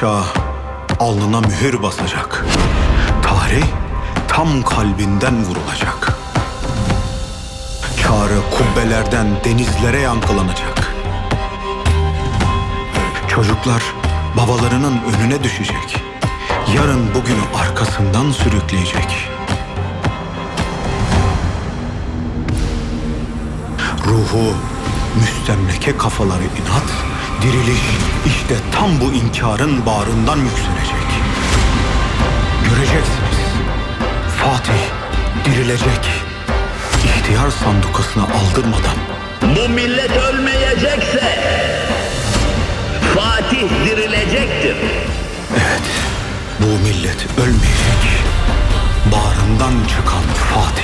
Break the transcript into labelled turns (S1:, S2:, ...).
S1: padişah alnına mühür basacak. Tarih tam kalbinden vurulacak. Çağrı kubbelerden denizlere yankılanacak. Çocuklar babalarının önüne düşecek. Yarın bugünü arkasından sürükleyecek. Ruhu müstemleke kafaları inat, diriliş işte tam bu inkarın bağrından yükselecek. Göreceksiniz. Fatih dirilecek. İhtiyar sandukasına aldırmadan
S2: Bu millet ölmeyecekse Fatih dirilecektir.
S1: Evet, bu millet ölmeyecek. Bağrından çıkan dirilecektir.